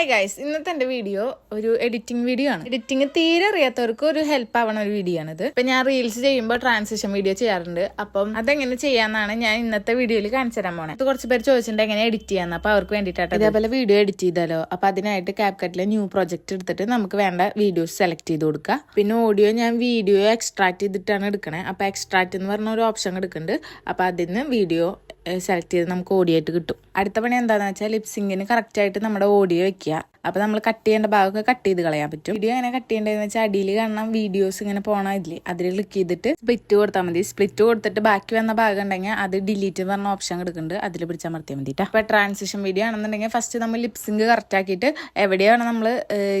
Hi guys ഇന്നത്തെ എന്റെ video ഒരു എഡിറ്റിംഗ് വീഡിയോ ആണ്. എഡിറ്റിംഗ് തീരെ അറിയാത്തവർക്ക് ഒരു ഹെൽപ്പ് ആവണ ഒരു വീഡിയോ ആണിത്. ഇപ്പൊ ഞാൻ റീൽസ് ചെയ്യുമ്പോൾ ട്രാൻസിഷൻ വീഡിയോ ചെയ്യാറുണ്ട്. അപ്പം അതെങ്ങനെ ചെയ്യാന്നാണ് ഞാൻ ഇന്നത്തെ വീഡിയോയിൽ കാണിച്ചു തരാൻ പോണേ. ഇത് കുറച്ച് പേര് ചോദിച്ചിട്ടുണ്ട് എങ്ങനെ എഡിറ്റ് ചെയ്യാന്ന്. അപ്പൊ അവർക്ക് വേണ്ടിയിട്ടാണ് ഇതേപോലെ വീഡിയോ എഡിറ്റ് ചെയ്താലോ. അപ്പൊ അതിനായിട്ട് ക്യാപ്കട്ടിലെ ന്യൂ പ്രൊജക്ട് എടുത്തിട്ട് നമുക്ക് വേണ്ട വീഡിയോസ് സെലക്ട് ചെയ്ത് കൊടുക്കുക പിന്നെ ഓഡിയോ ഞാൻ വീഡിയോ എക്സ്ട്രാക്ട് ചെയ്തിട്ടാണ് എടുക്കണേ. അപ്പൊ എക്സ്ട്രാക്ട് എന്ന് പറഞ്ഞ ഒരു ഓപ്ഷൻ എടുക്കുന്നുണ്ട്. അപ്പൊ നിന്ന് വീഡിയോ സെലക്ട് ചെയ്ത് നമുക്ക് ഓടിയായിട്ട് കിട്ടും. അടുത്ത പണി എന്താണെന്ന് വെച്ചാൽ ലിപ്സിങ്ങിന് കറക്റ്റ് ആയിട്ട് നമ്മുടെ ഓഡിയോ വെക്കുക. അപ്പോൾ നമ്മൾ കട്ട് ചെയ്യേണ്ട ഭാഗമൊക്കെ കട്ട് ചെയ്ത് കളയാൻ പറ്റും. വീഡിയോ എങ്ങനെ കട്ട് ചെയ്യേണ്ടതെന്ന് വെച്ചാൽ അടിയിൽ കാണണം വീഡിയോസ് ഇങ്ങനെ പോകണം ഇതിൽ അതിൽ ക്ലിക്ക് ചെയ്തിട്ട് സ്പ്ലിറ്റ് കൊടുത്താൽ മതി. സ്പ്ലിറ്റ് കൊടുത്തിട്ട് ബാക്കി വന്ന ഭാഗം ഉണ്ടെങ്കിൽ അത് ഡിലീറ്റ് എന്ന് പറഞ്ഞ ഓപ്ഷൻ എടുക്കുന്നുണ്ട്. അതിൽ പിടിച്ചമർത്തിയാൽ മതിട്ടാ അപ്പൊ ട്രാൻസിഷൻ വീഡിയോ ആണെന്നുണ്ടെങ്കിൽ ഫസ്റ്റ് നമ്മൾ ലിപ്സിങ് കറക്റ്റ് ആക്കിയിട്ട് എവിടെയാണ് നമ്മൾ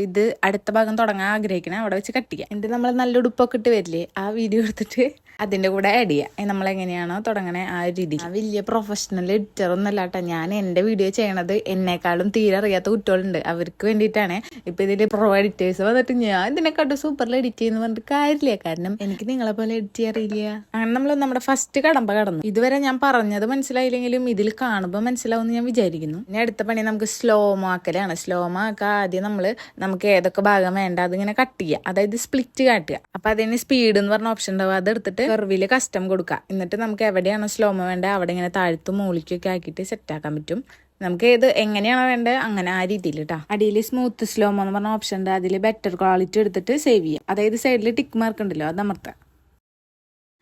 ഇത് അടുത്ത ഭാഗം തുടങ്ങാൻ ആഗ്രഹിക്കണേ അവിടെ വെച്ച് കട്ട് ചെയ്യുക എന്നിട്ട് നമ്മൾ നല്ല ഉടുപ്പൊക്കെ ഇട്ട് വരില്ലേ ആ വീഡിയോ എടുത്തിട്ട് അതിന്റെ കൂടെ ആഡ് ചെയ്യുക നമ്മളെങ്ങനെയാണോ തുടങ്ങണേ ആ ഒരു രീതി. വലിയ പ്രൊഫഷണൽ എഡിറ്റർ ഒന്നല്ല കേട്ടോ. ഞാൻ എന്റെ വീഡിയോ ചെയ്യണത് എന്നെക്കാളും തീരെ അറിയാത്ത കുട്ടികളുണ്ട്. അവർക്ക് വേണ്ടിയിട്ടാണ്. ഇപ്പം ഇതിൽ പ്രോ എഡിറ്റേഴ്സ് വന്നിട്ട് ഞാൻ ഇതിനെക്കാട്ടും സൂപ്പറിൽ എഡിറ്റ് ചെയ്യുന്ന പറഞ്ഞിട്ട് കാര്യമില്ല. കാരണം എനിക്ക് നിങ്ങളെ പോലെ എഡിറ്റ് ചെയ്യാൻ അറിയില്ല. അങ്ങനെ നമ്മൾ നമ്മുടെ ഫസ്റ്റ് കടമ്പ കടന്നു. ഇതുവരെ ഞാൻ പറഞ്ഞത് മനസ്സിലായില്ലെങ്കിലും ഇതിൽ കാണുമ്പോൾ മനസ്സിലാവുമെന്ന് ഞാൻ വിചാരിക്കുന്നു. ഇനി അടുത്ത പണി നമുക്ക് സ്ലോമോ ആക്കലാണ്. സ്ലോ ആക്കുക ആദ്യം നമ്മൾ നമുക്ക് ഏതൊക്കെ ഭാഗം വേണ്ട അതിങ്ങനെ കട്ട് ചെയ്യുക അതായത് സ്പ്ലിറ്റ് കാട്ടുക അപ്പം അതിന് സ്പീഡ് എന്ന് പറഞ്ഞ ഓപ്ഷൻ ഉണ്ടാവും. അതെടുത്തിട്ട് കർവിൽ കസ്റ്റം കൊടുക്കുക എന്നിട്ട് നമുക്ക് എവിടെയാണോ സ്ലോമോ വേണ്ടത് അവിടെ ഇങ്ങനെ താഴ്ത്തും മൂളിക്കൊക്കെ ആക്കിയിട്ട് സെറ്റ് ആക്കാൻ പറ്റും. നമുക്ക് ഏത് എങ്ങനെയാണോ വേണ്ടത് അങ്ങനെ ആ രീതിയിൽ കേട്ടോ അടിയിൽ സ്മൂത്ത് സ്ലോമോ എന്ന് പറഞ്ഞ ഓപ്ഷൻ ഉണ്ട്. അതിൽ ബെറ്റർ ക്വാളിറ്റി എടുത്തിട്ട് സേവ് ചെയ്യാം. അതായത് സൈഡിൽ ടിക്ക് മാർക്ക് ഉണ്ടല്ലോ അത് അമർത്താം.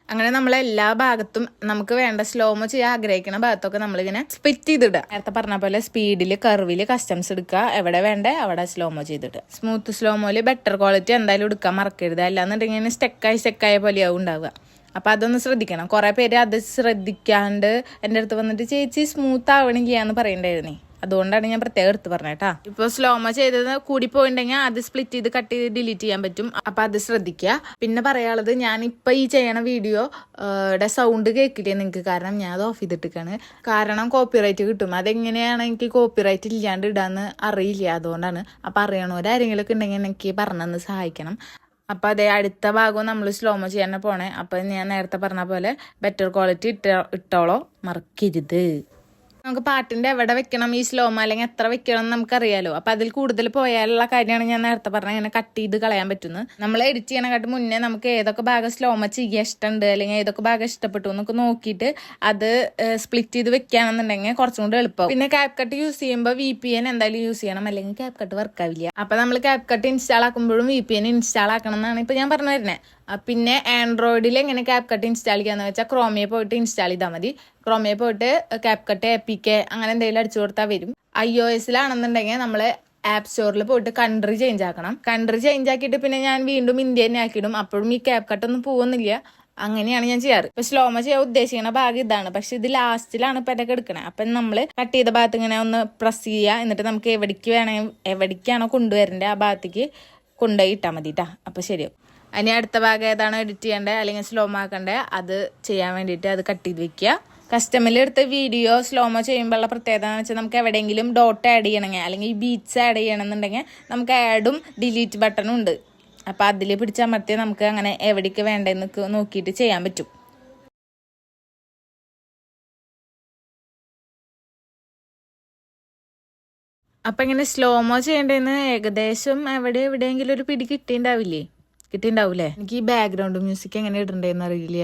അങ്ങനെ നമ്മൾ എല്ലാ ഭാഗത്തും നമുക്ക് വേണ്ട സ്ലോമോ ചെയ്യാൻ ആഗ്രഹിക്കുന്ന ഭാഗത്തൊക്കെ നമ്മളിങ്ങനെ സ്പിറ്റ് ചെയ്തിടുക. നേരത്തെ പറഞ്ഞ പോലെ സ്പീഡിൽ കർവിൽ കസ്റ്റംസ് എടുക്കുക. എവിടെ വേണ്ടേ അവിടെ സ്ലോമോ ചെയ്തിട്ട് സ്മൂത്ത് സ്ലോമോയിൽ ബെറ്റർ ക്വാളിറ്റി എന്തായാലും എടുക്കാൻ മറക്കരുത്. അല്ലാന്നുണ്ടെങ്കിൽ സ്റ്റെക്കായി സ്റ്റെക്കായ പോലെയാവും ഉണ്ടാവുക. അപ്പൊ അതൊന്ന് ശ്രദ്ധിക്കണം. കുറേ പേര് അത് ശ്രദ്ധിക്കാണ്ട് എന്റെ അടുത്ത് വന്നിട്ട് ചേച്ചി സ്മൂത്ത് ആവണില്ല എന്ന് പറയണ്ടായിരുന്നേ. അതുകൊണ്ടാണ് ഞാൻ പ്രത്യേകം എടുത്ത് പറഞ്ഞത് കേട്ടോ. ഇപ്പൊ സ്ലോമോ ചെയ്തത് കൂടി പോയിണ്ടെങ്കിൽ അത് സ്പ്ലിറ്റ് ചെയ്ത് കട്ട് ചെയ്ത് ഡിലീറ്റ് ചെയ്യാൻ പറ്റും. അപ്പൊ അത് ശ്രദ്ധിക്കുക പിന്നെ പറയാനുള്ളത് ഞാൻ ഇപ്പൊ ഈ ചെയ്യണ വീഡിയോ സൗണ്ട് കേൾക്കില്ലേ നിങ്ങൾക്ക് കാരണം ഞാൻ അത് ഓഫ് ചെയ്തിട്ടാണ് കാരണം കോപ്പിറൈറ്റ് കിട്ടും. അതെങ്ങനെയാണ് എനിക്ക് കോപ്പിറൈറ്റ് ഇല്ലാണ്ട് ഇടാന്ന് അറിയില്ല. അതുകൊണ്ടാണ്. അപ്പൊ അറിയണവരാരെങ്കിലും ഒക്കെ ഉണ്ടെങ്കിൽ എനിക്ക് പറഞ്ഞെന്ന് സഹായിക്കണം. അപ്പൊ അതേ അടുത്ത ഭാഗവും നമ്മൾ സ്ലോമോ ചെയ്യാനാണ് പോണേ. അപ്പോൾ ഞാൻ നേരത്തെ പറഞ്ഞ പോലെ ബെറ്റർ ക്വാളിറ്റി ഇട്ട ഇട്ടോളോ. മറക്കരുത്. നമുക്ക് പാട്ടിന്റെ എവിടെ വെക്കണം? ഈ സ്ലോമ അല്ലെങ്കിൽ എത്ര വെക്കണം എന്ന് നമുക്കറിയാലോ. അപ്പൊ അതിൽ കൂടുതൽ പോയാലുള്ള കാര്യമാണ് ഞാൻ നേരത്തെ പറഞ്ഞ ഇങ്ങനെ കട്ട് ചെയ്ത് കളയാൻ പറ്റുന്നത്. നമ്മൾ എഡിറ്റ് ചെയ്യണക്കാട്ട് മുന്നേ നമുക്ക് ഏതൊക്കെ ഭാഗം സ്ലോമ ചെയ്യാൻ ഇഷ്ടമുണ്ട് അല്ലെങ്കിൽ ഏതൊക്കെ ഭാഗം ഇഷ്ടപ്പെട്ടു എന്നൊക്കെ നോക്കിയിട്ട് അത് സ്പ്ലിറ്റ് ചെയ്ത് വെക്കുകയാണെന്നുണ്ടെങ്കിൽ കുറച്ചും കൂടി എളുപ്പം. പിന്നെ ക്യാപ് കട്ട് യൂസ് ചെയ്യുമ്പോൾ വി പി എൻ എന്തായാലും യൂസ് ചെയ്യണം. അല്ലെങ്കിൽ ക്യാപ് കട്ട് വർക്ക് ആവില്ല. അപ്പൊ നമ്മൾ ക്യാപ് കട്ട് ഇൻസ്റ്റാൾ ആക്കുമ്പോഴും വി പി എൻ ഇൻസ്റ്റാൾ ആക്കണം എന്നാണ് ഇപ്പൊ ഞാൻ പറഞ്ഞു തരുന്നത് പിന്നെ ആൻഡ്രോയിഡിൽ എങ്ങനെ ക്യാപ് കട്ട് ഇൻസ്റ്റാൾ ചെയ്യാന്ന് വെച്ചാൽ ക്രോമിയെ പോയിട്ട് ഇൻസ്റ്റാൾ ചെയ്താൽ മതി. ക്രോമിയെ പോയിട്ട് cap cut A P K അങ്ങനെ എന്തെങ്കിലും അടിച്ചു കൊടുത്താൽ വരും. ഐ ഒ എസിലാണെന്നുണ്ടെങ്കിൽ നമ്മൾ ആപ്പ് സ്റ്റോറിൽ പോയിട്ട് കൺട്രി ചേഞ്ച് ആക്കണം. കൺട്രി ചേഞ്ച് ആക്കിയിട്ട് പിന്നെ ഞാൻ വീണ്ടും ഇന്ത്യ തന്നെ ആക്കിയിടും. അപ്പോഴും ഈ ക്യാപ് കട്ട് ഒന്നും പോകുന്നില്ല അങ്ങനെയാണ് ഞാൻ ചെയ്യാറ്. ഇപ്പൊ സ്ലോമ ചെയ്യാൻ ഉദ്ദേശിക്കുന്ന ഭാഗം ഇതാണ്. പക്ഷെ ഇത് ലാസ്റ്റിലാണ് ഇപ്പൊ ഇതൊക്കെ എടുക്കണേ. അപ്പൊ നമ്മൾ കട്ട് ചെയ്ത ഭാഗത്ത് ഇങ്ങനെ ഒന്ന് പ്രസ് ചെയ്യുക. എന്നിട്ട് നമുക്ക് എവിടേക്ക് വേണമെങ്കിൽ എവിടേക്കാണോ കൊണ്ടുവരേണ്ടത് ആ ഭാഗത്തേക്ക് കൊണ്ടുപോയി ഇട്ടാൽ മതി കേട്ടാ അപ്പൊ ശരിയാവും. ഇനി അടുത്ത ഭാഗം ഏതാണോ എഡിറ്റ് ചെയ്യേണ്ടത് അല്ലെങ്കിൽ സ്ലോ ആക്കേണ്ടത് അത് ചെയ്യാൻ വേണ്ടിയിട്ട് അത് കട്ട് ചെയ്ത് വെക്കുക. കസ്റ്റമിൽ എടുത്ത വീഡിയോ സ്ലോമോ ചെയ്യുമ്പോഴുള്ള പ്രത്യേകത എന്ന് വെച്ചാൽ നമുക്ക് എവിടെയെങ്കിലും ഡോട്ട് ആഡ് ചെയ്യണമെങ്കിൽ അല്ലെങ്കിൽ ബീച്ച് ആഡ് ചെയ്യണമെന്നുണ്ടെങ്കിൽ നമുക്ക് ആഡും ഡിലീറ്റ് ബട്ടണും ഉണ്ട്. അപ്പം അതിൽ പിടിച്ചമർത്തിയാൽ നമുക്ക് അങ്ങനെ എവിടേക്ക് വേണ്ടതെന്ന് നോക്കിയിട്ട് ചെയ്യാൻ പറ്റും. അപ്പം ഇങ്ങനെ സ്ലോമോ ചെയ്യേണ്ടതെന്ന് ഏകദേശം എവിടെ എവിടെയെങ്കിലും ഒരു പിടി കിട്ടിയിട്ടുണ്ടാവില്ലേ? കിട്ടിണ്ടാവൂലേ? എനിക്ക് ഈ ബാക്ക്ഗ്രൗണ്ട് മ്യൂസിക് എങ്ങനെ ഇടണ്ടേന്ന് അറിയില്ല.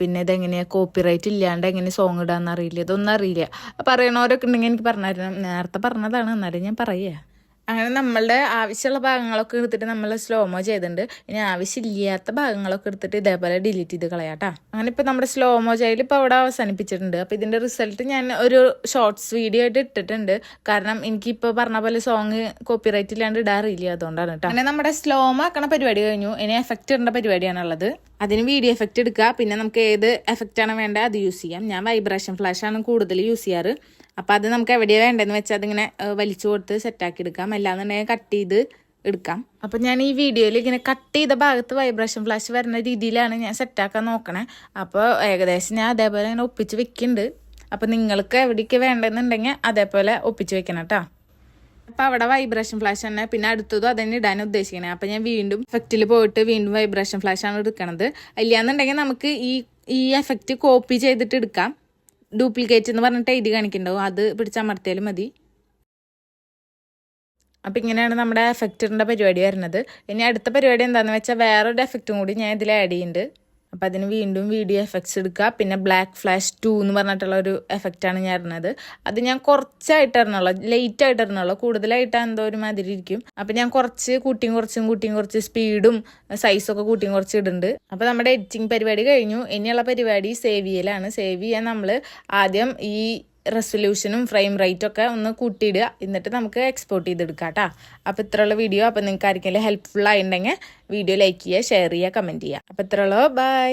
പിന്നെ ഇതെങ്ങനെയാ കോപ്പിറൈറ്റ് ഇല്ലാണ്ട് എങ്ങനെ സോങ് ഇടാന്ന് അറിയില്ല. ഇതൊന്നും അറിയില്ല. പറയണവരൊക്കെ ഉണ്ടെങ്കിൽ എനിക്ക് പറഞ്ഞായിരുന്നു നേരത്തെ പറഞ്ഞതാണ്. എന്നാലും ഞാൻ പറയാ. അങ്ങനെ നമ്മളുടെ ആവശ്യമുള്ള ഭാഗങ്ങളൊക്കെ എടുത്തിട്ട് നമ്മൾ സ്ലോമോ ചെയ്തിട്ടുണ്ട്. ഇനി ആവശ്യമില്ലാത്ത ഭാഗങ്ങളൊക്കെ എടുത്തിട്ട് ഇതേപോലെ ഡിലീറ്റ് ചെയ്ത് കളയാട്ടാ. അങ്ങനെ ഇപ്പം നമ്മുടെ സ്ലോമോ ചെയ്യൽ ഇപ്പോൾ അവിടെ അവസാനിപ്പിച്ചിട്ടുണ്ട്. അപ്പോൾ ഇതിന്റെ റിസൾട്ട് ഞാൻ ഒരു ഷോർട്സ് വീഡിയോ ആയിട്ട് ഇട്ടിട്ടുണ്ട്. കാരണം എനിക്കിപ്പോൾ പറഞ്ഞ പോലെ സോങ് കോപ്പിറൈറ്റ് ഇല്ലാണ്ട് ഇടാറില്ല അതുകൊണ്ടാണ് കേട്ടോ. അങ്ങനെ നമ്മുടെ സ്ലോമോ ആക്കണ പരിപാടി കഴിഞ്ഞു. ഇനി എഫക്റ്റ് ഇടേണ്ട പരിപാടിയാണുള്ളത്. അതിന് വീഡിയോ എഫക്റ്റ് എടുക്കുക. പിന്നെ നമുക്ക് ഏത് എഫക്റ്റാണ് വേണ്ടത് അത് യൂസ് ചെയ്യാം. ഞാൻ വൈബ്രേഷൻ ഫ്ലാഷ് ആണ് കൂടുതൽ യൂസ് ചെയ്യാറ്. അപ്പോൾ അത് നമുക്ക് എവിടെയാണ് വേണ്ടതെന്ന് വെച്ചാൽ അതിങ്ങനെ വലിച്ചു കൊടുത്ത് സെറ്റാക്കി എടുക്കാം. അല്ലാന്നുണ്ടെങ്കിൽ കട്ട് ചെയ്ത് എടുക്കാം. അപ്പം ഞാൻ ഈ വീഡിയോയിൽ ഇങ്ങനെ കട്ട് ചെയ്ത ഭാഗത്ത് വൈബ്രേഷൻ ഫ്ലാഷ് വരുന്ന രീതിയിലാണ് ഞാൻ സെറ്റാക്കാൻ നോക്കണേ. അപ്പോൾ ഏകദേശം ഞാൻ അതേപോലെ ഇങ്ങനെ ഒപ്പിച്ച് വെക്കുന്നുണ്ട് അപ്പം നിങ്ങൾക്ക് എവിടേക്ക് വേണ്ടെന്നുണ്ടെങ്കിൽ അതേപോലെ ഒപ്പിച്ച് വെക്കണം കേട്ടോ അപ്പം അവിടെ വൈബ്രേഷൻ ഫ്ലാഷ് തന്നെ. പിന്നെ അടുത്തതും അതന്നെ ഇടാൻ ഉദ്ദേശിക്കണേ. അപ്പോൾ ഞാൻ വീണ്ടും എഫക്റ്റിൽ പോയിട്ട് വീണ്ടും വൈബ്രേഷൻ ഫ്ലാഷ് ആണ് എടുക്കണത്. ഇല്ലാന്നുണ്ടെങ്കിൽ നമുക്ക് ഈ ഈ എഫക്റ്റ് കോപ്പി ചെയ്തിട്ട് എടുക്കാം. ഡ്യൂപ്ലിക്കേറ്റ് എന്ന് പറഞ്ഞിട്ട് എഴുതി കാണിക്കണ്ടാവും. അത് പിടിച്ചമർത്തിയാലും മതി. അപ്പം ഇങ്ങനെയാണ് നമ്മുടെ എഫക്റ്ററിന്റെ പരിപാടി വരുന്നത്. ഇനി അടുത്ത പരിപാടി എന്താണെന്ന് വെച്ചാൽ വേറൊരു എഫക്റ്റും കൂടി ഞാൻ ഇതിൽ ആഡ് ചെയ്യുന്നുണ്ട്. അപ്പം അതിന് വീണ്ടും വീഡിയോ എഫക്ട്സ് എടുക്കുക. പിന്നെ ബ്ലാക്ക് ഫ്ലാഷ് ടു എന്ന് പറഞ്ഞിട്ടുള്ള ഒരു എഫക്റ്റാണ് ഞാൻ അറിഞ്ഞത് അത് ഞാൻ കുറച്ചായിട്ട് ഇടണുള്ളൂ. ലേറ്റ് ആയിട്ട് ഇടണുള്ളൂ. കൂടുതലായിട്ട് എന്തോ ഒരു മാതിരി ഇരിക്കും. അപ്പം ഞാൻ കുറച്ച് കൂട്ടിയും കുറച്ചും കൂട്ടിയും കുറച്ച് സ്പീഡും സൈസൊക്കെ കൂട്ടിയും കുറച്ച് ഇടുന്നുണ്ട്. അപ്പോൾ നമ്മുടെ എഡിറ്റിംഗ് പരിപാടി കഴിഞ്ഞു. ഇനിയുള്ള പരിപാടി സേവ് ചെയ്യലാണ്. സേവ് ചെയ്യാൻ നമ്മൾ ആദ്യം ഈ റെസൊല്യൂഷനും ഫ്രെയിം റേറ്റും ഒക്കെ ഒന്ന് കൂട്ടിയിടുക. എന്നിട്ട് നമുക്ക് എക്സ്പോർട്ട് ചെയ്തെടുക്കാം കേട്ടോ അപ്പോൾ ഇത്രയുള്ള വീഡിയോ അപ്പോൾ നിങ്ങൾക്ക് ആർക്കെങ്കിലും ഹെൽപ്ഫുൾ ആയിട്ടുണ്ടെങ്കിൽ വീഡിയോ ലൈക്ക് ചെയ്യുക ഷെയർ ചെയ്യുക കമന്റ് ചെയ്യുക. അപ്പോൾ ഇത്രയുള്ളൂ. ബൈ